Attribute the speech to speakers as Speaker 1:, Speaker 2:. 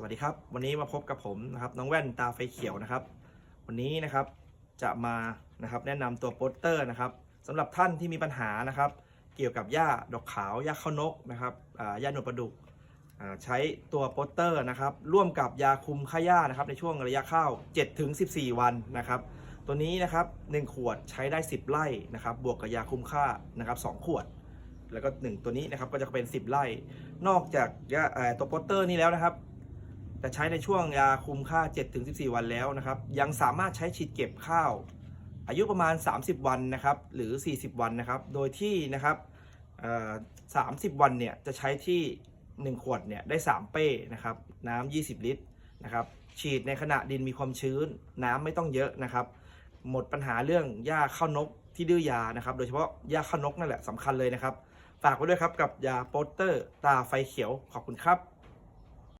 Speaker 1: สวัสดีครับ วันนี้มาพบกับผมนะครับน้องแว่นตาไฟเขียวนะครับ วันนี้นะครับจะมานะครับแนะนำตัวโปสเตอร์นะครับสำหรับท่านที่มีปัญหานะครับ เกี่ยวกับหญ้าดอกขาวหญ้าข้าวนกนะครับหญ้าหนวดประดุกใช้ตัวโปสเตอร์นะครับ ร่วมกับยาคุมฆ่าหญ้านะครับ ในช่วงระยะข้าว 7-14 วันนะครับ ตัวนี้นะครับ 1 ขวดใช้ได้ 10 ไร่นะครับ บวกกับยาคุมฆ่านะครับ2ขวดแล้วก็ 1 ตัวนี้นะครับก็จะเป็น 10 ไร่ นอกจากตัวโปสเตอร์นี้แล้วนะครับ แต่ใช้ในช่วงยาคุมค่า 7-14 วันแล้วนะครับ ยังสามารถใช้ฉีดเก็บข้าว อายุประมาณ 30 วันนะครับ หรือ 40 วันนะครับ โดยที่นะครับเอ่อ30วันเนี่ยจะใช้ที่ 1 ขวดเนี่ยได้ 3 เป้นะครับ น้ำ20 ลิตรนะครับ ฉีดในขณะดินมีความชื้น น้ำไม่ต้องเยอะนะครับ หมดปัญหาเรื่องหญ้าข้าวนกที่ดื้อยานะครับ โดยเฉพาะหญ้าข้าวนกนั่นแหละสำคัญเลยนะครับ ฝากไว้ด้วยครับกับยาโปสเตอร์ตาไฟเขียวขอบคุณครับ